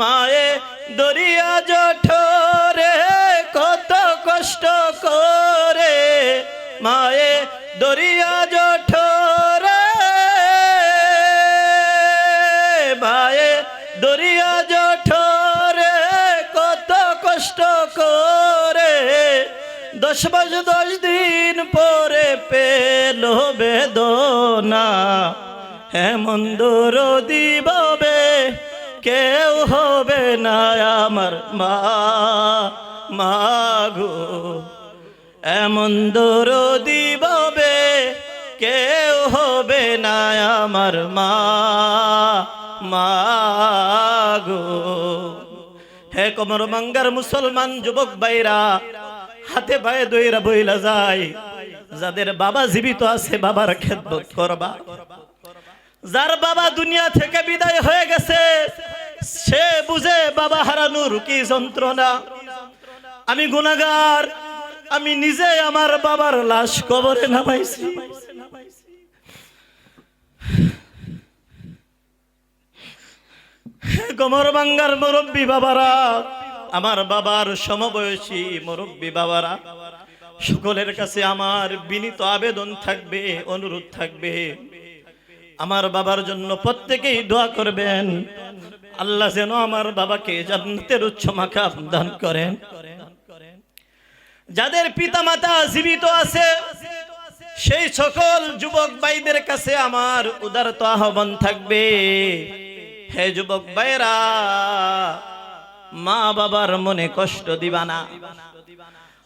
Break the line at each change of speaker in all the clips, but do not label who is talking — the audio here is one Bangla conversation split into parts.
মায়ে দরিয়া জঠরে কত কষ্ট করে। মায়ে দরিয়া জঠরে, মায়ে দরিয়া জঠরে কত কষ্ট করে। দশ মাস দশ দিন পরে পেল বেদনা। হেমন্দর দিববে কেউ হবে না আমার মা মাগো এমন দরদি বাবে কেউ হবে না আমার মা মাগো হে কমর মাঙ্গার মুসলমান যুবক বাইরা হাতে পায়ে দইরা বইলা যায় যাদের বাবা জীবিত আছে, বাবার খেদমত করবা। যার বাবা দুনিয়া থেকে বিদায় হয়ে গেছে সে বুঝে বাবা হারানোর কি যন্ত্রণা? আমি গুনাগার আমি নিজে আমার বাবার লাশ কবরে নামাইছি। গমর বাঙ্গার মুরব্বী বাবারা, আমার বাবার সমবয়সী মুরব্বী বাবারা, সকলের কাছে আমার বিনীত আবেদন থাকবে, অনুরোধ থাকবে। আমার বাবার জন্য প্রত্যেকেই দোয়া করবেন। আল্লাহ যেন আমার বাবাকে জান্নাতের উচ্চ মাখা দান করেন। যাদের পিতামাতা জীবিত আছে, সেই সকল যুবক ভাইদের কাছে আমার উদারত আহ্বান থাকবে। হে যুবক ভাইরা মা বাবার মনে কষ্ট দিবা না।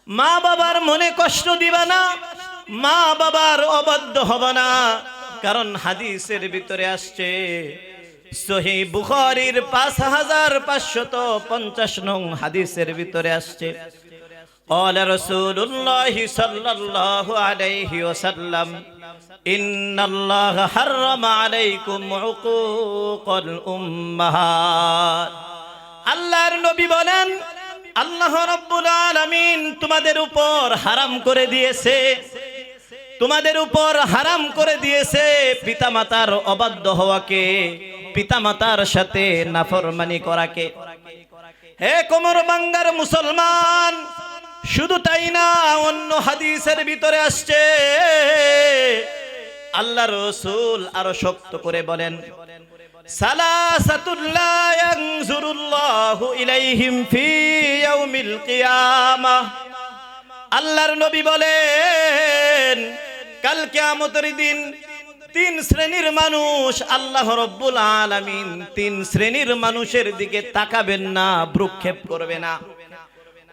মা বাবার মনে কষ্ট দিবা না, মা বাবার অবাধ্য হবা না। কারণ হাদিসের ভিতরে আসছে সহি বুখারির পাঁচ হাজার পাঁচশত পঞ্চাশ নং হাদিসের ভিতরে আসছে قال رسول الله صلى الله عليه وسلم إن الله حرم عليكم عقوق الأمهات আল্লাহর নবী বলেন আল্লাহ রব্বুল আলামিন তোমাদের উপর হারাম করে দিয়েছে তোমাদের উপর হারাম করে দিয়েছে পিতামাতার অবাধ্য হওয়াকে পিতামাতার সাথে নাফরমানি করাকে। হে কোমর বাঙ্গার মুসলমান, শুধু তাই না, অন্য হাদিসের ভিতরে আসছে। আল্লাহ রসুল আরও শক্ত করে বলেন আল্লাহর নবী বলেন, কাল কিয়ামতের দিন তিন শ্রেণির মানুষ, আল্লাহ রব্বুল আলামিন তিন শ্রেণির মানুষের দিকে তাকাবেন না, ভ্রুক্ষেপ করবে না।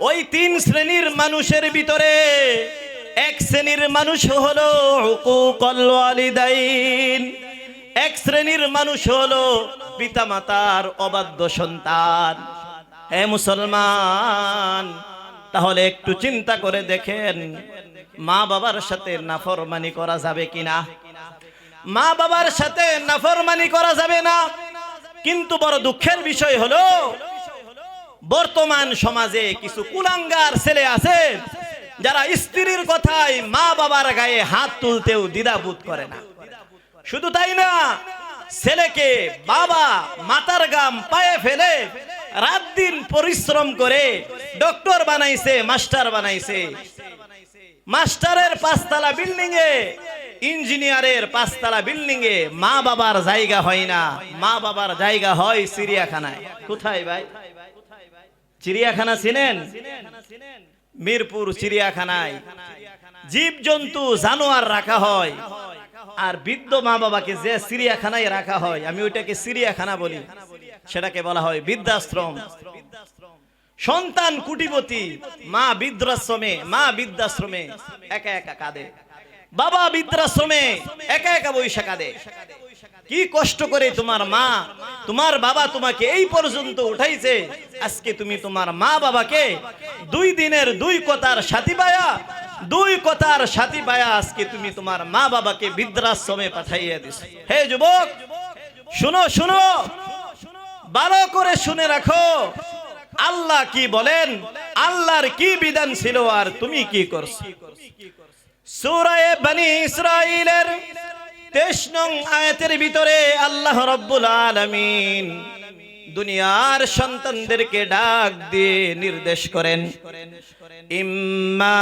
ওই তিন শ্রেণির মানুষের ভিতরে এক শ্রেণির মানুষ হলো এক শ্রেণির মানুষ হলো পিতামাতার অবাধ্য সন্তান। হে মুসলমান, তাহলে একটু চিন্তা করে দেখেন মা বাবার সাথে নাফরমানি করা যাবে কিনা? মা বাবার সাথে নাফরমানি করা যাবে না। কিন্তু বড় দুঃখের বিষয় হলো, বর্তমান সমাজে কিছু কুলাঙ্গার ছেলে আছে, যারা স্ত্রীর কথায় মা বাবার গায়ে হাত তুলতেও দ্বিধাবোধ করে না। শুধু তাই না, ছেলেকে বাবা মাতার গাম পায়ে ফেলে রাত দিন পরিশ্রম করে ডক্টর বানাইছে, মাস্টার বানাইছে মাস্টারের পাঁচতলা বিল্ডিং এ ইঞ্জিনিয়ারের পাঁচতলা বিল্ডিং এ মা বাবার জায়গা হয় না। মা বাবার জায়গা হয় চিড়িয়াখানায়। কোথায় ভাই? চিড়িয়াখানা চিনেন? মিরপুর চিড়িয়াখানায়। জীব জন্তু জানোয়ার রাখা হয়। আর বৃদ্ধ মা বাবাকে যে চিড়িয়াখানায় রাখা হয়, আমি ওইটাকে চিড়িয়াখানা বলি। সেটাকে বলা হয় বৃদ্ধাশ্রম। সন্তান কুটিপতি মা বৃদ্ধাশ্রমে মা বৃদ্ধাশ্রমে, একা একা কাঁদে। বাবা বৃদ্ধাশ্রমে, একা একা বৈশা কাঁদে। কি কষ্ট করে তোমার মা, তোমার বাবা তোমাকে এই পর্যন্ত উঠাইছে, আজকে তুমি তোমার মা বাবাকে দুই দিনের দুই কথার সাথী পায়া, দুই কথার সাথী পায়া আজকে তুমি তোমার মা বাবাকে বৃদ্ধাশ্রমে পাঠাইয়া দিস হে যুবক, শুনো শুনো ভালো করে শুনে রাখো আল্লাহ কি বলেন? আল্লাহর কি বিধান ছিল আর তুমি কি করছ? সূরায়ে বনি ইসরাইলের তেইশ নং আয়াতের ভিতরে আল্লাহ রব্বুল আলামিন দুনিয়ার সন্তানদেরকে ডাক দিয়ে নির্দেশ করেন, ইম্মা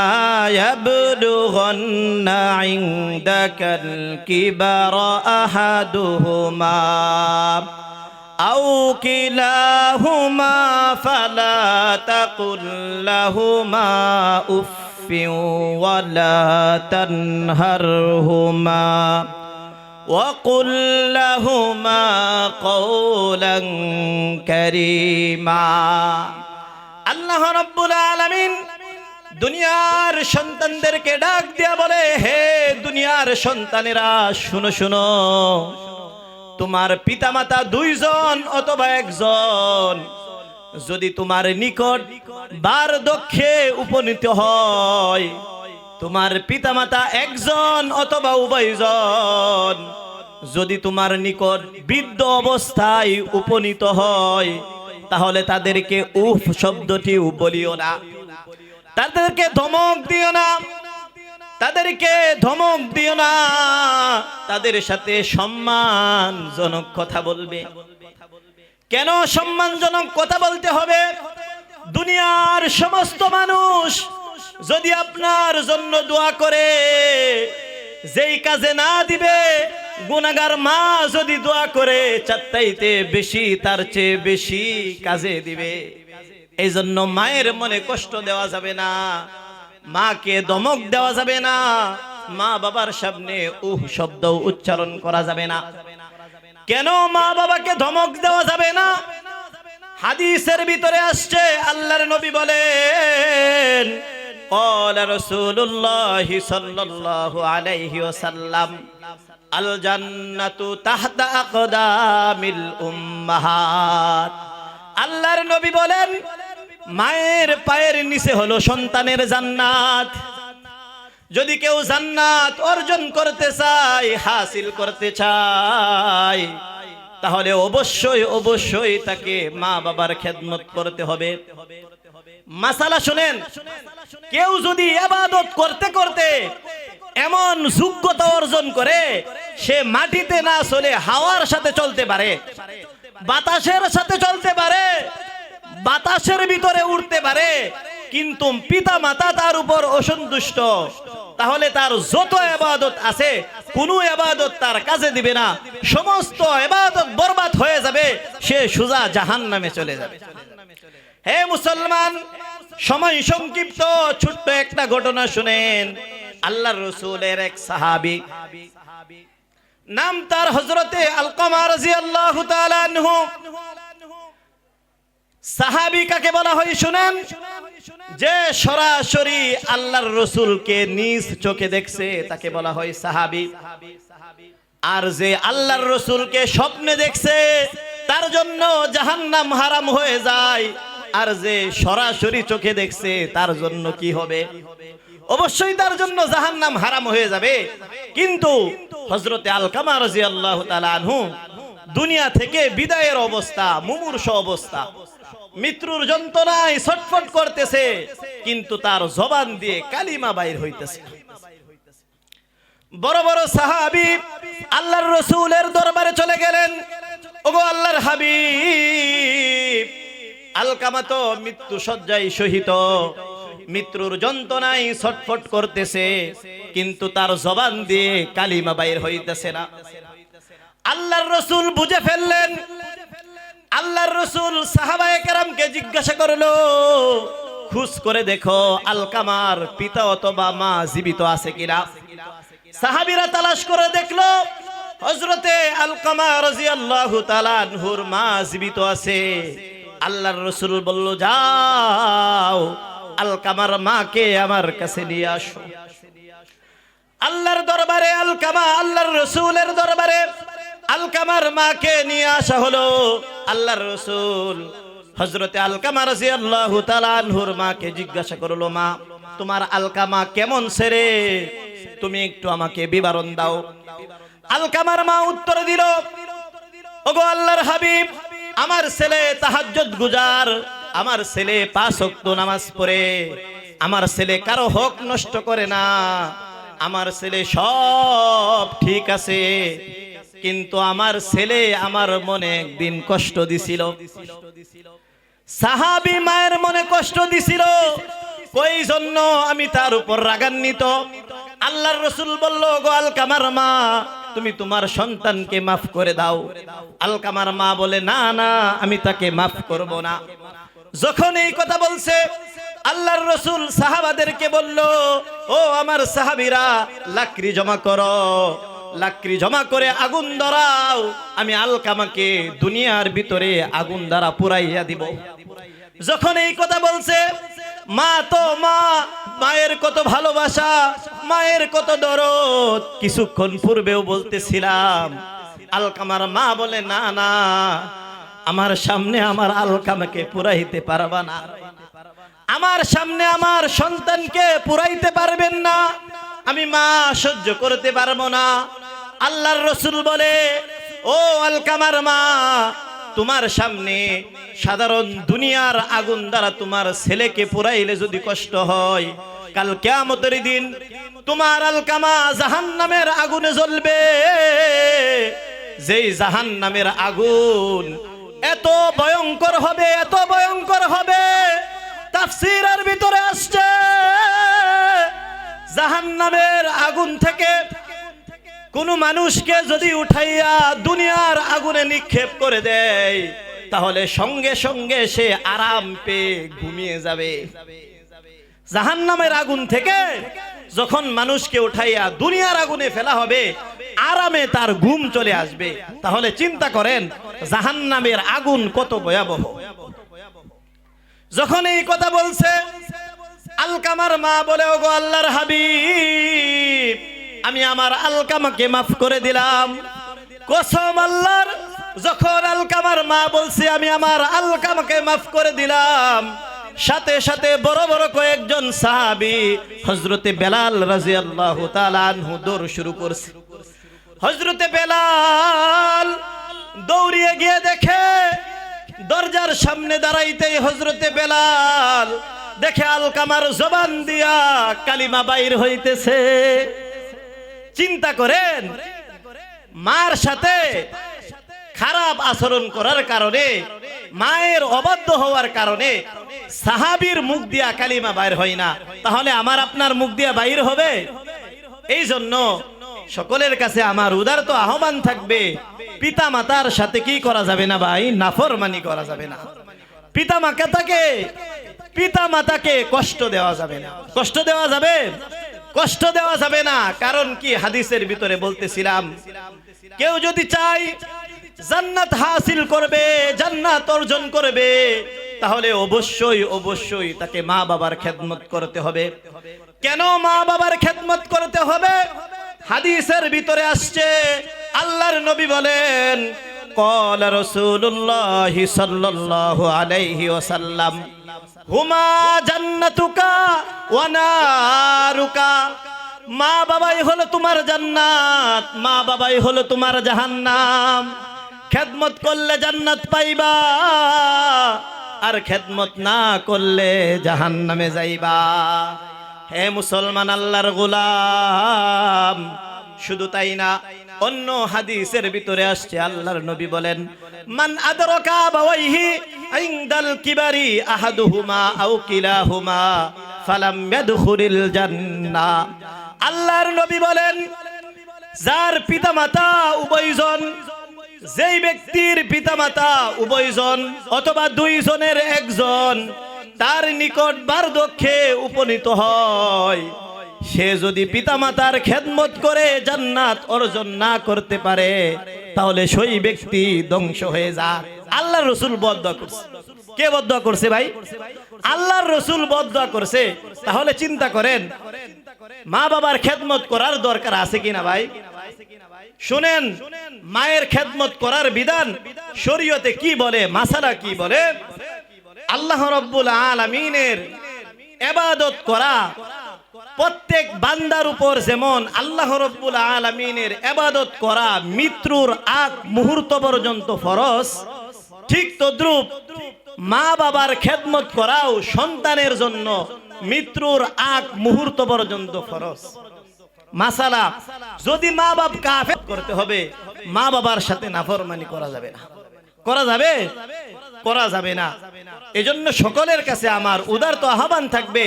ইয়াবলুগান্না ইনদাকাল কিবারা আহাদুহুমা। أو كلاهما فلا تقل لهما أف ولا تنهرهما وقل لهما قولا كريما আল্লাহ রাব্বুল আলামিন দুনিয়ার সন্তানদেরকে ডাক দিয়া বলে হে দুনিয়ার সন্তানেরা শুনো শুনো তোমার পিতামাতা দুইজন অথবা একজন, যদি তোমার নিকট বার দক্ষে উপনীত হয়, তোমার পিতামাতা একজন অথবা উভয়জন, যদি তোমার নিকট বৃদ্ধ অবস্থায় উপনীত হয়, তাহলে তাদেরকে উফ শব্দটি বলিও না। তাদেরকে ধমক দিও না। তাদেরকে ধমক দিও না। তাদের সাথে সম্মানজনক কথা বলবে। কেন সম্মানজনক কথা বলতে হবে? দুনিয়ার সমস্ত মানুষ যদি আপনার জন্য দোয়া করে, যেই কাজে না দিবে গুনাগার মা যদি দোয়া করে চারটাইতে বেশি তার চেয়ে বেশি কাজে দিবে। এই জন্য মায়ের মনে কষ্ট দেওয়া যাবে না। মাকে দমক দেওয়া যাবে না মা বাবার সামনে উহ শব্দ উচ্চারণ করা যাবে না কেন মা বাবাকে ধমক দেওয়া যাবে না হাদিসের ভিতরে আসছে আল্লাহর নবী বলেন قال رسول الله صلى الله عليه وسلم الجنة تحت أقدام الأمهات আল্লাহর নবী বলেন মায়ের পায়ের নিচে হলো সন্তানের জান্নাত। যদি কেউ জান্নাত অর্জন করতে চায়, হাসিল করতে চায়, তাহলে অবশ্যই অবশ্যই তাকে মা বাবার খেদমত করতে হবে। মাসালা শুনেন, কেউ যদি আবাদত করতে করতে এমন যোগ্যতা অর্জন করে, সে মাটিতে না চলে হাওয়ার সাথে চলতে পারে, বাতাসের সাথে চলতে পারে বাতাসের ভিতরে উঠতে পারে, কিন্তু পিতা মাতা তার উপর অসন্তুষ্ট। তাহলে তার যত এবাদত আছে, কোনো এবাদত তার কাজে দিবে না। সমস্ত এবাদত বরবাদ হয়ে যাবে, সে সুজা জাহান নামে চলে যাবে। হে মুসলমান, সময় সংক্ষিপ্ত, ছোট্ট একটা ঘটনা শুনেন। আল্লাহ রসুলের এক সাহাবি, নাম তার হজরতে আলকামা রাদিয়াল্লাহু তাআলা আনহু। সাহাবি কাকে বলা হয় শুনেন? যে সরাসরি আল্লাহর রসুলকে নিজ চোখে দেখছে, তাকে বলা হয় সাহাবি। আর যে আল্লাহর রসুলকে স্বপ্নে দেখছে, তার জন্য জাহান্নাম হারাম হয়ে যায়। আর যে সরাসরি চোখে দেখছে, তার জন্য কি হবে? অবশ্যই তার জন্য জাহান্নাম হারাম হয়ে যাবে। কিন্তু হজরতে আলকামা রাজি আল্লাহ আনহু, দুনিয়া থেকে বিদায়ের অবস্থা, মুমূর্ষ অবস্থা। মৃত্যুর যন্ত্রণায় ছটফট করতেছে, কিন্তু তার জবান দিয়ে কালিমা বাইর হইতেছে। বড় বড় সাহাবি আল্লাহর রসুলের দরবারে চলে গেলেন। ওগো আল্লাহর হাবিব, আলকামা তো মৃত্যু সজ্জায় সহিত মৃত্যুর যন্ত্রণায় ছটফট করতেছে, কিন্তু তার জবান দিয়ে কালিমা বাইর হইতেছে না। আল্লাহর রসুল বুঝে ফেললেন আল্লাহর রসুল সাহাবায়ে কেরামকে জিজ্ঞাসা করল, খুশ করে দেখো, আলকামার পিতা অথবা মা জীবিত আছে কিনা? সাহাবিরা তালাশ করে দেখল হজরতে আলকামা রাজিয়াল্লাহু তাআলা আনহুর মা জীবিত আছে। আল্লাহর রসুল বলল, যাও, আলকামার মাকে আমার কাছে নিয়ে আসো। আল্লাহর দরবারে, আলকামা, আল্লাহর রসুলের দরবারে আলকামার মাকে নিয়ে আসা হলো আল্লাহর রসুল। হজরতে আলকামা রাজি আল্লাহ তালানহুর মাকে জিজ্ঞাসা করল, মা, তোমার আলকামা কেমন সেরে তুমি একটু আমাকে বিবরণ দাও। আলকামার মা উত্তর দিল, ওগো আল্লাহর হাবিব, আমার ছেলে তাহাজ্জুদ গুজার, আমার ছেলে পাঁচ ওয়াক্ত নামাজ পড়ে, আমার ছেলে কারও হক নষ্ট করে না, আমার ছেলে সব ঠিক আছে। কিন্তু আমার ছেলে আমার মনে একদিন কষ্ট দিছিল। সাহাবি মায়ের মনে কষ্ট দিছিল। ওই জন্য আমি তার উপর রাগান্বিত। আল্লাহর রসুল বলল, গো আলকামার মা, তুমি তোমার সন্তানকে মাফ করে দাও। আলকামার মা বলে, না না, আমি তাকে মাফ করব না। যখন এই কথা বলছে, আল্লাহর রসুল সাহাবাদেরকে বলল, ও আমার সাহাবিরা, লাকড়ি জমা করো। লাকড়ি জমা করে আগুন ধরাও। আমি আলকামাকে দুনিয়ার ভিতরে আগুন দ্বারা পুরাইয়া দিব। যখন এই কথা বলছে, মা তো মা, মায়ের কত ভালোবাসা, মায়ের কত দরদ। কিছুক্ষণ পূর্বেও বলতেছিলাম, আলকামার মা বলে, না না, আমার সামনে আমার আলকামাকে পুরাইতে পারবা না। আমার সামনে আমার সন্তানকে পুরাইতে পারবেন না। আমি মা সহ্য করতে পারব না। আল্লাহর রসুল বলে, ও আলকামার মা, তোমার সামনে সাধারণ দুনিয়ার আগুন দ্বারা তোমার ছেলেকে পুরাইলে যদি কষ্ট হয়, কাল কেয়ামতের দিন তোমার আলকামা জাহান নামের আগুনে জ্বলবে। যেই জাহান নামের আগুন এত ভয়ঙ্কর হবে, এত ভয়ঙ্কর হবে তাফসিরের ভিতরে আসছে। জাহান্নামের আগুন থেকে কোন মানুষকে যদি উঠাইয়া দুনিয়ার আগুনে নিক্ষেপ করে দেয়, তাহলে সঙ্গে সঙ্গে সে আরাম পেয়ে ঘুমিয়ে যাবে। জাহান্নামের আগুন থেকে যখন মানুষকে উঠাইয়া দুনিয়ার আগুনে ফেলা হবে, আরামে তার ঘুম চলে আসবে। তাহলে চিন্তা করেন, জাহান্নামের আগুন কত ভয়াবহ। যখন এই কথা বলছে, আলকামার মা বলে, ওগো আল্লাহর হাবিব আমি আমার আলকামাকে মাফ করে দিলাম। কসম আল্লাহর, যখন আলকামার মা বলছে, আমি আমার আলকামাকে মাফ করে দিলাম, সাথে সাথে বড় বড় কয়েকজন সাহাবি হজরতে বেলাল রাজি আল্লাহ আনহু দৌড় শুরু করছে। হজরতে বেলাল দৌড়িয়ে গিয়ে দেখে, দরজার সামনে দাঁড়াইতেই হজরতে বেলাল দেখে আলকামার জবান দিয়া কালিমা বাইর হইতেছে। চিন্তা করেন। মার সাথে খারাপ আচরণ করার কারণে, মায়ের অবাধ্য হওয়ার কারণে সাহাবির মুখ দিয়া কালিমা বাইর হয় না। তাহলে আমার আপনার মুখ দিয়া বাইর হবে? এই জন্য সকলের কাছে আমার উদার তো আহ্বান থাকবে পিতা মাতার সাথে কি করা যাবে না ভাই? নাফরমানি করা যাবে না। পিতা মাতাকে পিতা মাতাকে কষ্ট দেওয়া যাবে না। কষ্ট দেওয়া যাবে? কষ্ট দেওয়া যাবে না। কারণ কি? হাদিসের ভিতরে বলতেছিলাম, কেউ যদি চাই জান্নাত হাসিল করবে, জান্নাত অর্জন করবে, তাহলে অবশ্যই অবশ্যই তাকে মা বাবার খেদমত করতে হবে। কেন মা বাবার খেদমত করতে হবে? হাদিসের ভিতরে আসছে, আল্লাহর নবী বলেন قال رسول الله صلى الله عليه وسلم হুমা জান্নাতুকা ওয়া নারুকা মা বাবাই হলো তোমার জান্নাত মা বাবাই হলো তোমার জাহান্নাম খেদমত করলে জান্নাত পাইবা আর খেদমত না করলে জাহান্নামে যাইবা হে মুসলমান আল্লাহর গোলাম শুধু তাই না, অন্য হাদিসের ভিতরে আসছে, আল্লাহর নবী বলেন, মান আদরকা বাওয়াইহি ইনদাল কিবারি আহাদুহুমা আও কিলাহুমা ফালাম ইয়াদখুলিল জান্নাহ আল্লাহর নবী বলেন, যার পিতামাতা উভয়জন, যেই ব্যক্তির পিতামাতা উভয়জন অথবা দুইজনের একজন, তার নিকট বার্ধক্যে উপনীত হয়। সে যদি পিতামাতার খেদমত করে জান্নাত অর্জন না করতে পারে, তাহলে সেই ব্যক্তি ধ্বংস হয়ে যাক। আল্লাহ রসুল বদয়া করছে। কে বদয়া করছে ভাই? আল্লাহর রসুল বদয়া করছে। তাহলে চিন্তা করেন মা বাবার খেদমত করার দরকার আছে কিনা ভাই? শুনেন, মায়ের খেদমত করার বিধান শরীয়তে কি বলে, মাসালা কি বলে? আল্লাহ রব্বুল আলামিনের এবাদত করা প্রত্যেক বান্দার উপর যেমন আল্লাহ রব্বুল আলামিনের এবাদত করা মৃত্যুর আগ মুহূর্ত পর্যন্ত ফরজ, ঠিক তদ্রুপ মা বাবার খেদমত করাও সন্তানের জন্য মৃত্যুর আগ মুহূর্ত পর্যন্ত ফরজ। মাসালা, যদি মা বাপ কাফের করতে হবে মা বাবার সাথে নাফরমানি করা যাবে না। করা যাবে? করা যাবে না। এজন্য সকলের কাছে আমার উদার তো আহ্বান থাকবে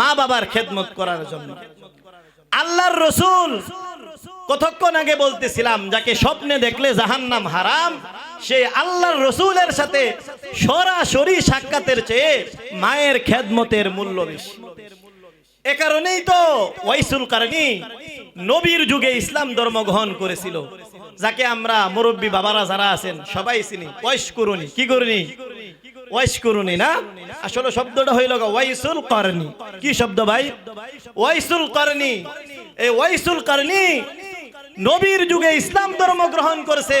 মা বাবার খেদমত করার জন্য। আল্লাহর রসুল কতক্ষণ আগে বলতেছিলাম, যাকে স্বপ্নে দেখলে জাহান্নাম হারাম সেই আল্লাহর রসুলের সাথে সরাসরি সাক্ষাতের চেয়ে মায়ের খেদমতের মূল্য বেশি। এ কারণেই তো ওয়াইসুল কারণী নবীর যুগে ইসলাম ধর্ম গ্রহণ করেছিল। যাকে আমরা মুরব্বী বাবারা যারা আছেন, সবাই চিনি। ওয়াইস করুনি। কি করুনি? ওয়াইস করুনি না? আসলে শব্দটা হইল ওয়াইসুল করনি। কি শব্দ ভাই? ওয়াইসুল করনি। এই ওয়াইসুল করনি নবীর যুগে ইসলাম ধর্ম গ্রহণ করেছে,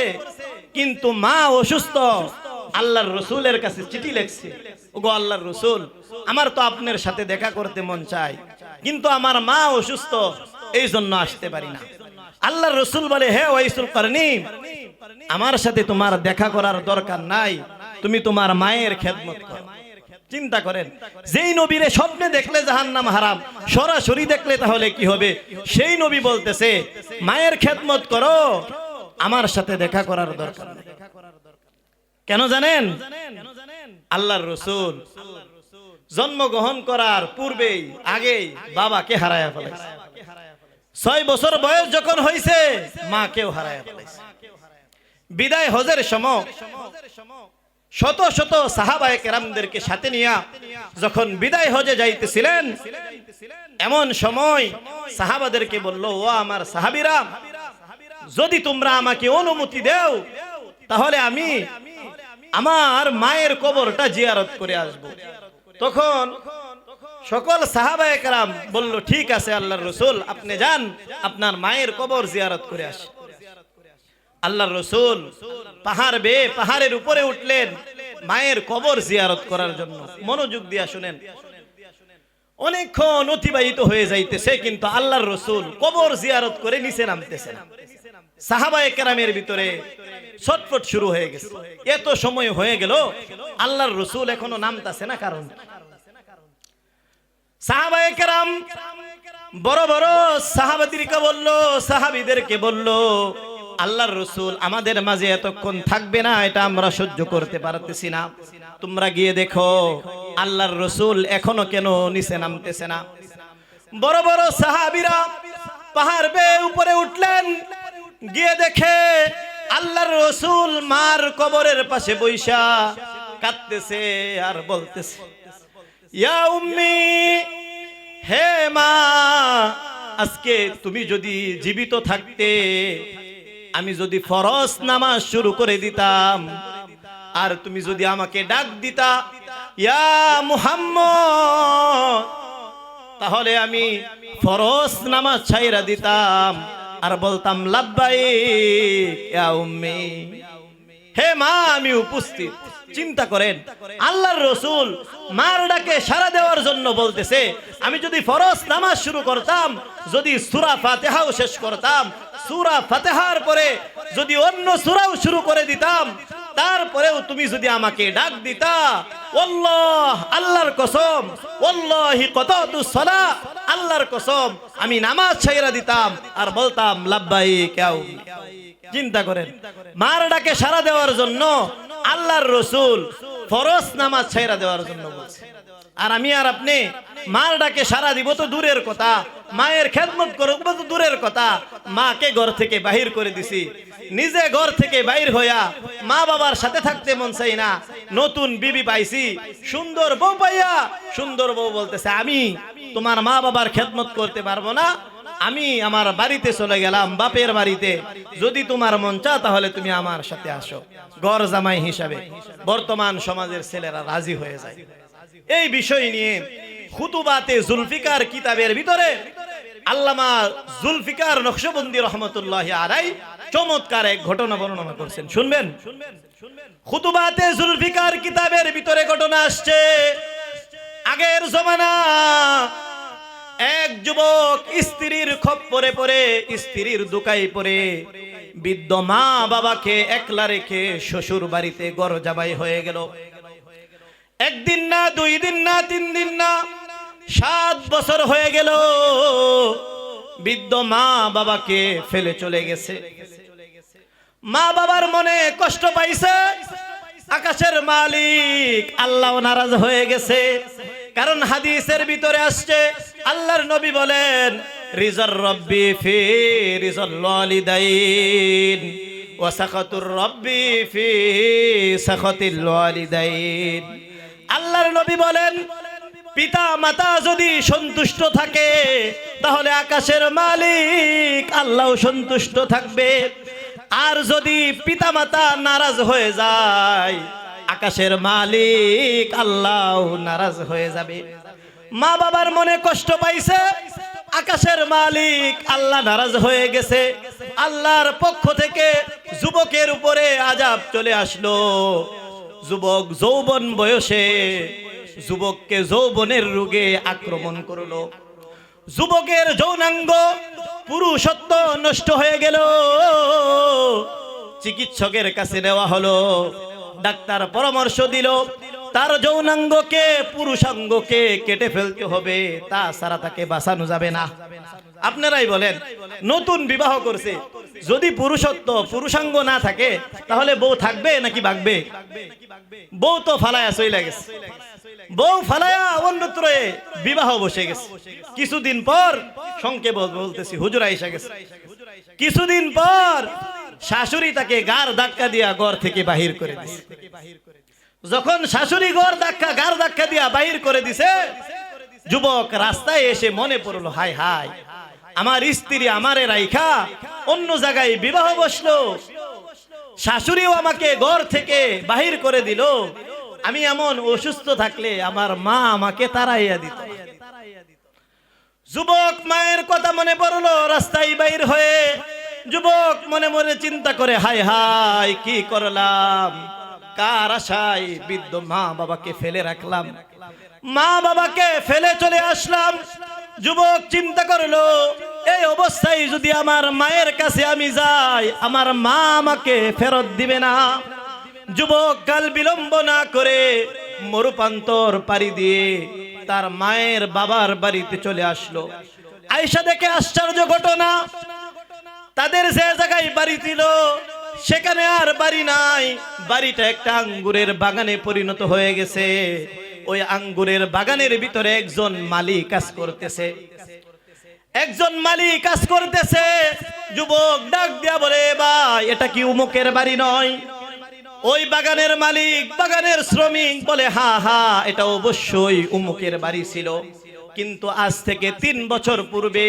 কিন্তু মা অসুস্থ। আল্লাহর রসুলের কাছে চিঠি লেখছে, ওগো আল্লাহর রসুল, আমার তো আপনার সাথে দেখা করতে মন চাই কিন্তু আমার মা অসুস্থ এই জন্য আসতে পারি না। আল্লাহর রসুল বলে, হে ওয়াইসুল করনি আমার সাথে তোমার দেখা করার দরকার নাই। তুমি তোমার মায়ের খেদমত করো। চিন্তা করেন, যেই নবীরে স্বপ্নে দেখলে জাহান্নাম হারাম, সরাসরি দেখলে তাহলে কি হবে? সেই নবী বলতেছে, মায়ের খেদমত করো, আমার সাথে দেখা করার দরকার কেন জানেন? আল্লাহর রসুল জন্মগ্রহণ করার পূর্বেই, আগেই বাবাকে হারায়া ফেলাইছে ছয় বছর বয়স যখন হয়েছে মা কেউ ফেলাইছে। বিদায় হজের সময় শত শত সাহাবায়ে কেরামদেরকে সাথে নিয়া যখন বিদায় হজে যাইতেছিলেন, এমন সময় সাহাবাদেরকে বলল, ও আমার সাহাবিরা, যদি তোমরা আমাকে অনুমতি দেও, তাহলে আমি আমার মায়ের কবরটা জিয়ারত করে আসব। তখন সকল সাহাবায়ে কেরাম বলল, ঠিক আছে আল্লাহর রসুল, আপনি যান, আপনার মায়ের কবর জিয়ারত করে আসেন আল্লাহর রসুল পাহাড় বে পাহাড়ের উপরে উঠলেন, মায়ের কবর জিয়ারত করার জন্য। মনোযোগ দিয়া শুনেন। অনেকক্ষণ অতিবাহিত হয়ে যাইতেছে, কিন্তু আল্লাহর রসুল কবর জিয়ারত করে নিচে নামতেছে না। সাহাবায়ে কেরামের ভিতরে ছটফট শুরু হয়ে গেছে। এত সময় হয়ে গেল, আল্লাহর রসুল এখনও নামতাছে না কারণ সাহাবায়ে কেরাম বড় বড় সাহাবাদিরকে বলল, সাহাবিদেরকে বলল, আল্লাহর রসুল আমাদের মাঝে এতক্ষণ থাকবে না, এটা আমরা সহ্য করতে পারতেছি না। তোমরা গিয়ে দেখো, আল্লাহর রসুল এখনও কেন নিচে নামতেছে না? বড় বড় সাহাবিরা পাহাড় বেয়ে উপরে উঠলেন, গিয়ে দেখে আল্লাহর রসুল মার কবরের পাশে বৈশা কাঁদতেছে আর বলতেছে ইয়া উম্মি হে মা, আজকে তুমি যদি জীবিত থাকতে, আমি যদি ফরজ নামাজ শুরু করে দিতাম, আর তুমি যদি আমাকে ডাক দিতা, ইয়া মুহাম্মদ, তাহলে আমি ফরজ নামাজ ছাইরা দিতাম, আর বলতাম লাব্বাই ইয়া উম্মি হে মা, আমি উপস্থিত। চিন্তা করেন, আল্লাহর রসুল মার ডাকে সারা দেওয়ার জন্য বলতেছে, আমি যদি ফরজ নামাজ শুরু করতাম, যদি সুরা ফাতেহাও শেষ করতাম, সুরা ফাতেহার পরে যদি অন্য সুরাও শুরু করে দিতাম, তারপরেও তুমি যদি আমাকে ডাক দিতা ওল্লাহ আল্লাহর কসম ওল্লাহি কত সলা, আল্লাহর কসম, আমি নামাজ ছাইরা দিতাম আর বলতাম লাব্বাই কেউ চিন্তা করেন। মার ডাকে সারা দেওয়ার জন্য আল্লাহর রসুল ফরজ নামাজ ছাইরা দেওয়ার জন্য বলছে। আর আমি আর আপনি মার ডাকে সারা দিব তো দূরের কথা, মায়ের খেদমত করব তো দূরের কথা, মাকে ঘর থেকে বাহির করে দিছি। নিজে ঘর থেকে বাহির হইয়া মা বাবার সাথে থাকতে মন চাই না, নতুন বিবি পাইছি, সুন্দর বউ পাইয়া সুন্দর বউ বলতেছে, আমি তোমার মা বাবার খেদমত করতে পারব না আমি আমার বাড়িতে চলে গেলাম, বাপের বাড়িতে। যদি তোমার মন চা তাহলে তুমি আমার সাথে আসো। গড় জামাই হিসাবে। বর্তমান সমাজের ছেলেরা রাজি হয়ে যায়। এই বিষয় নিয়ে খুতুবাতে জুলফিকার কিতাবের ভিতরে আল্লামা জুলফিকার নকশবন্দি রহমতুল্লাহ আরাই চমৎকার এক ঘটনা বর্ণনা করছেন। শুনবেন? খুতুবাতে জুলফিকার কিতাবের ভিতরে ঘটনা আসছে। আগের জমানা এক যুবক স্ত্রীর খপ্পরে পরে স্ত্রীর দুকাই পরে বৃদ্ধ মা বাবাকে একলা রেখে শ্বশুর বাড়িতে গড় জামাই হয়ে গেল। একদিন না, দুই দিন না, তিন দিন না, সাত বছর হয়ে গেল। বৃদ্ধ মা বাবাকে ফেলে চলে গেছে। মা বাবার মনে কষ্ট পাইছে। আকাশের মালিক আল্লাহ নারাজ হয়ে গেছে। কারণ হাদিসের ভিতরে আসছে, আল্লাহর নবী বলেন, রিজর রব্বি ফি রিজল ওয়ালিদাইন, ওয়া সাখাতুর রব্বি ফি সাখাতিল ওয়ালিদাইন। আল্লাহর নবী বলেন পিতা মাতা যদি সন্তুষ্ট থাকে, তাহলে আকাশের মালিক আল্লাহ সন্তুষ্ট থাকবে। আর যদি পিতা মাতা নারাজ হয়ে যায় আকাশের মালিক, আল্লাহ নারাজ হয়ে যাবে। মা বাবার মনে কষ্ট পাইছে, আকাশের মালিক, আল্লাহ নারাজ হয়ে গেছে। আল্লাহর পক্ষ থেকে যুবকের উপরে আজাব চলে আসলো। যুবক যৌবন বয়সে, যুবককে যৌবনের রোগে আক্রমণ করল। যুবকের যৌনাঙ্গ পুরুষত্ব নষ্ট হয়ে গেল। চিকিৎসকের কাছে নেওয়া হলো। ডাক্তার পরামর্শ দিল, তার যৌনাঙ্গকে, পুরুষাঙ্গকে কেটে ফেলতে হবে, তা ছাড়া তাকে বাঁচানো যাবে না। আপনারাই বলেন, নতুন বিবাহ করছে, যদি পুরুষত্ব, পুরুষাঙ্গ না থাকে, তাহলে বউ থাকবে নাকি ভাগবে বউ তো ফালায়া চইলা গেছে। বউ ফালায়া অন্যত্র বিবাহ বসে গেছে। কিছুদিন পর, সংক্ষেপ বলতেছি, হুজুর আইসা গেছে। কিছুদিন পর শাশুড়ি তাকে গার ধাক্কা দিয়া ঘর থেকে বাহির করে দিছে। যখন শাশুড়ি ঘর ধাক্কা, গার ধাক্কা দিয়া বাহির করে দিছে, যুবক রাস্তায় এসে মনে পড়ল, হাই হাই, আমার স্ত্রী আমারে রাইখা, অন্য জায়গায় বিবাহ বসল। শাশুড়িও আমাকে ঘর থেকে বাহির করে দিল। আমি এমন অসুস্থ থাকলে আমার মা আমাকে তাড়াইয়া দিত। যুবক মায়ের কথা মনে পড়ল, রাস্তায় বাইর হয়ে যুবক মনে মনে চিন্তা করে হাই হাই কি করলাম? কার আশায় বৃদ্ধ মা বাবাকে ফেলে রাখলাম? মা বাবাকে ফেলে চলে আসলাম। যুবক চিন্তা করল, এই অবস্থায় যদি আমার মায়ের কাছে আমি যাই, আমার মা আমাকে ফেরত দিবে না। যুবক কাল বিলম্ব না করে মরুপান্তর পাড়ি দিয়ে তার মায়ের বাবার বাড়িতে চলে আসলো। আয়সা দেখে আশ্চর্য ঘটনা তাদের যে জায়গায় বাড়ি ছিল, সেখানে আর বাড়ি নাই। বাড়িটা একটা আঙ্গুরের বাগানে পরিণত হয়ে গেছে। ওই আঙ্গুরের বাগানের ভিতরে একজন মালিক কাজ করতেছে। একজন মালিক কাজ করতেছে। যুবক ডাক দিয়া বলে বা এটা কি উমুকের বাড়ি নয়? ওই বাগানের মালিক বাগানের শ্রমিক বলে, হা হা, এটা অবশ্যই উমুকের বাড়ি ছিল। কিন্তু আজ থেকে তিন বছর পূর্বে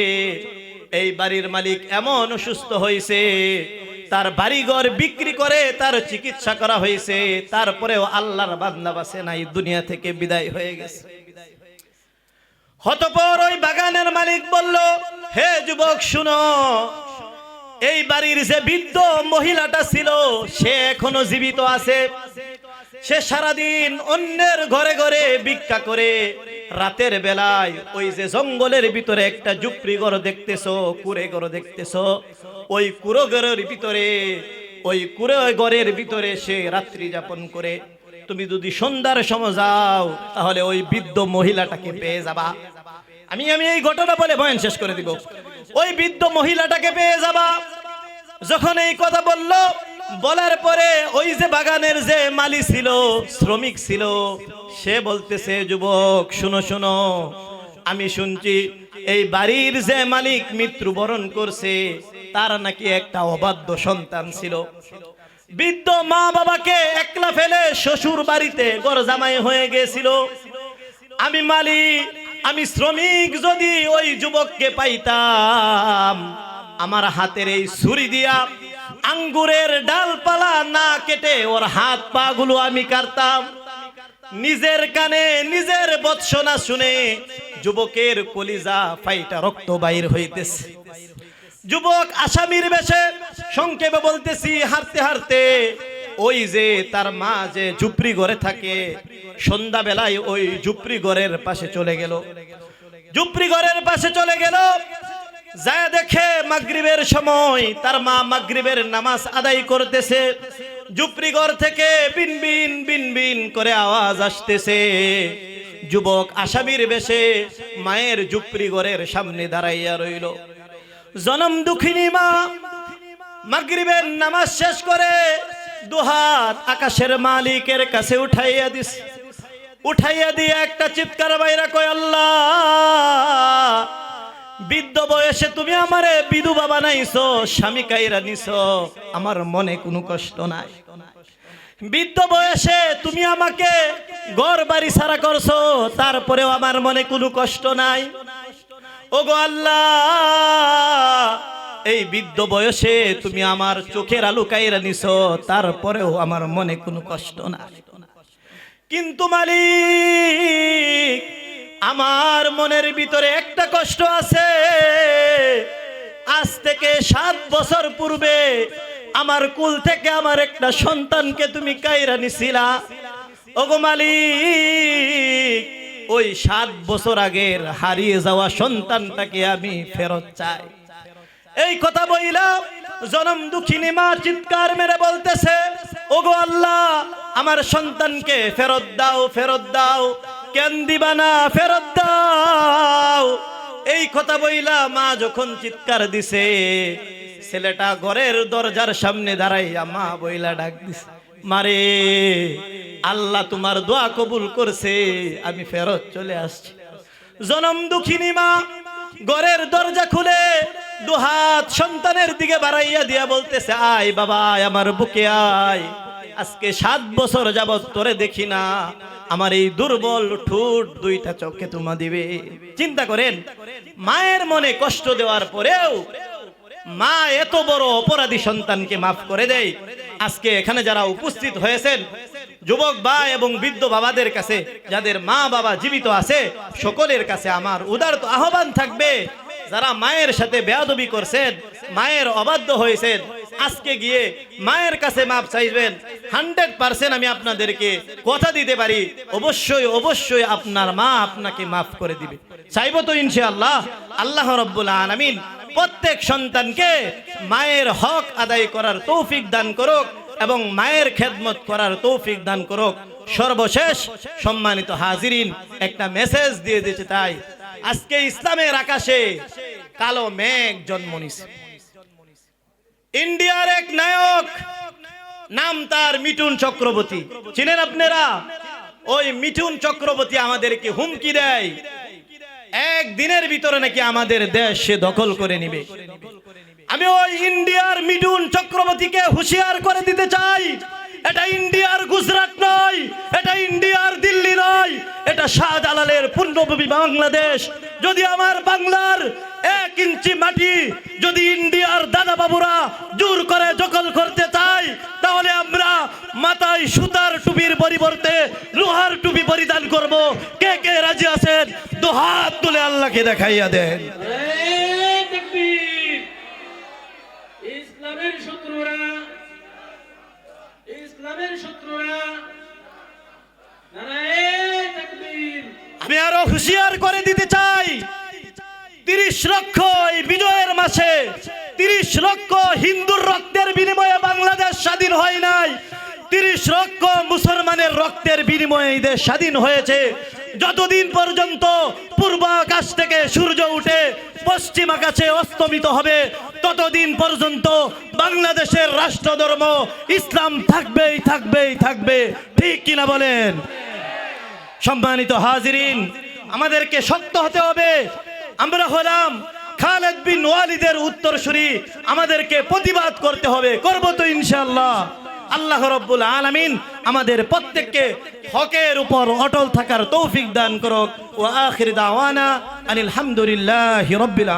এই বাড়ির মালিক এমন অসুস্থ হয়েছে তার বাড়িঘর বিক্রি করে তার চিকিৎসা করা হয়েছে তারপরেও আল্লাহর বান্দা বাসে নাই, দুনিয়া থেকে বিদায় হয়ে গেছে। হতপর ওই বাগানের মালিক বলল, হে যুবক, শুনো, এই বাড়ির যে বৃদ্ধ মহিলাটা ছিল, সে এখনও জীবিত আছে। সে সারাদিন অন্যের ঘরে ঘরে ভিক্ষা করে। রাতের বেলায় ওই যে জঙ্গলের ভিতরে একটা জুপড়ি ঘর দেখতেছো, কুড়ে ঘর দেখতেছো, ওই কুড়ো ঘরের ভিতরে, ওই কুড়ে ঘরের ভিতরে সে রাত্রি যাপন করে। তুমি যদি সন্ধ্যার সময় যাও, তাহলে ওই বৃদ্ধ মহিলাটাকে পেয়ে যাবা। আমি আমি এই ঘটনা বলে বয়ান শেষ করে দিব। ওই বৃদ্ধ মহিলাটাকে পেয়ে যাবা। যখন এই কথা বলল বলার পরে ওই যে বাগানের যে মালি ছিল, শ্রমিক ছিল, সে বলতেছে, যুবক, শুনো শুনো, আমি শুনছি এই বাড়ির যে মালিক মৃত্যুবরণ করছে, তার নাকি একটা অবাধ্য সন্তান ছিল। বৃদ্ধ মা বাবাকে একলা ফেলে শ্বশুর বাড়িতে গড় জামাই হয়ে গেছিল। আমি মালিক, আমি শ্রমিক, যদি ওই যুবককে পাইতাম, আমার হাতের এই ছুরি দিয়া আঙ্গুরের ডালপালা না কেটে ওর হাত পা গুলো আমি কাটতাম। নিজের কানে, নিজের বৎসনা শুনে যুবকের কলিজা ফাইটা রক্ত বাইর হইতেছে। যুবক আসামির বেশে সংক্ষেপে বলতেছি হারতে হারতে ওই যে তার মা যে ঝুপড়ি ঘরে থাকে সন্ধ্যা বেলায় ওই ঝুপড়ি ঘরের পাশে চলে গেল। ঝুপড়ি ঘরের পাশে চলে গেল যায় দেখে মাগরিবের সময় তার মা মাগরিবের নামাজ আদায় করতেছে। ঝুপড়ি থেকে বিন বিন বিন বিন করে আওয়াজ আসতেছে। যুবক আসামির বেশে মায়ের ঝুপড়ি সামনে দাঁড়াইয়া রইল। জনম দুঃখিনী মা, মাগরিবের নামাজ শেষ করে দুহাত আকাশের মালিকের কাছে উঠাইয়া দিস। উঠাইয়া দিয়ে একটা চিৎকার বাইরা কয়, আল্লাহ বৃদ্ধ বয়সে তুমি আমারে বিধবা বানাইছো স্বামী কাইরা নিছো। আমার মনে কোনো কষ্ট নাই। বৃদ্ধ বয়সে তুমি আমাকে ঘর বাড়ি সারা করছ, তারপরেও আমার মনে কোনো কষ্ট নাই। ও গো আল্লাহ, এই বৃদ্ধ বয়সে তুমি আমার চোখের আলু কাইরা নিছো, তারপরেও আমার মনে কোনো কষ্ট নাই। কিন্তু মালিক আমার মনের ভিতরে একটা কষ্ট আছে। আজ থেকে সাত বছর পূর্বে আমার কুল থেকে আমার একটা সন্তানকে তুমি কাইরা নিছিলা। ওগো মালিক, ওই সাত বছর আগের হারিয়ে যাওয়া সন্তানটাকে আমি ফেরত চাই। এই কথা বইলাম জনম দুঃখিনী মা চিৎকার মেরে বলতেছে, ওগো আল্লাহ, আমার সন্তানকে ফেরত দাও ফেরত দাও কেন দিবা না, ফেরত দাও। এই কথা বইলা মা যখন চিৎকার দিছে, ছেলেটা ঘরের দরজার সামনে দাঁড়াইয়া মা বইলা ডাক দিছে, মারে, আল্লাহ তোমার দোয়া কবুল করছে, আমি ফেরত চলে আসছি। জনম দুঃখিনী মা, ঘরের দরজা খুলে দুহাত সন্তানের দিকে বাড়াইয়া দিয়া বলতেছে, আয় বাবা আমার বুকে আয়। আজকে সাত বছর যাবৎ তোরে দেখি না আমার এই দুর্বল ঠোঁট দুইটা চোখে তোমা দিবে। চিন্তা করেন, মায়ের মনে কষ্ট দেওয়ার পরেও মা এত বড় অপরাধী সন্তানকে মাফ করে দেয়। আজকে এখানে যারা উপস্থিত হয়েছেন, যুবক বা এবং বৃদ্ধ বাবাদের কাছে, যাদের মা বাবা জীবিত আছে, সকলের কাছে আমার উদার তো আহ্বান থাকবে। যারা মায়ের সাথে বেয়াদবি করছেন মায়ের অবাধ্য হয়েছেন আজকে গিয়ে মায়ের কাছে মাপ চাইবেন। হান্ড্রেড পার্সেন্ট আমি আপনাদেরকে কথা দিতে পারি। অবশ্যই অবশ্যই আপনার মা আপনাকে মাফ করে দিবে। চাইব তো ইনশাআল্লাহ, আল্লাহ রব্বুল আলামিন প্রত্যেক সন্তানকে মায়ের হক আদায় করার তৌফিক দান করুক এবং মায়ের খেদমত করার তৌফিক দান করুক। সর্বশেষ সম্মানিত হাজিরিন, একটা মেসেজ দিয়ে দিতে তাই। আজকে ইসলামের আকাশে কালো মেঘ জন্ম নিছে। ইন্ডিয়ার এক নায়ক, নাম তার মিঠুন চক্রবর্তী। চিনেন আপনারা? ওই মিঠুন চক্রবর্তী আমাদেরকে হুমকি দেয়। এক দিনের ভিতরে নাকি আমাদের দেশ সে দখল করে নিবে। আমি ওই ইন্ডিয়ার মিঠুন চক্রবর্তীকে হুঁশিয়ার করে দিতে চাই। এটা ইন্ডিয়ার গুজরাট নয়, এটা ইন্ডিয়ার দিল্লি নয়, এটা শাহজালালের পূর্ণভূমি বাংলাদেশ। যদি আমার বাংলার এক ইঞ্চি মাটি যদি ইন্ডিয়ার দাদা বাবুরা জোর করে দখল করতে চায়, তাহলে আমরা মাথায় সুতার টুপির পরিবর্তে লোহার টুপি পরিধান করব। কে কে রাজি আছেন? দু হাত তুলে আল্লাহকে দেখাইয়া দেন।
ইসলামের শত্রুরা
আমি আরও হুঁশিয়ার করে দিতে চাই, তিরিশ লক্ষ এই বিজয়ের মাসে, তিরিশ লক্ষ হিন্দুর রক্তের বিনিময়ে বাংলাদেশ স্বাধীন হয় নাই, তিরিশ লক্ষ মুসলমানের রক্তের বিনিময়ে এই দেশ স্বাধীন হয়েছে। যতদিন পর্যন্ত পূর্ব আকাশ থেকে সূর্য উঠে পশ্চিম আকাশে অস্তমিত হবে, ততদিন পর্যন্ত বাংলাদেশের রাষ্ট্রধর্ম ইসলাম থাকবেই থাকবেই, থাকবে। ঠিক কিনা বলেন? সম্মানিত হাজিরিন, আমাদেরকে শক্ত হতে হবে। আমরা হলাম খালেদ বিন ওয়ালিদের উত্তরসূরি। আমাদেরকে প্রতিবাদ করতে হবে। করব তো ইনশাআল্লাহ। আল্লাহ রব্বুল আলামিন আমাদের প্রত্যেককে হকের উপর অটল থাকার তৌফিক দান করক। ও আখির দাওয়ানা আনিল রব্বিল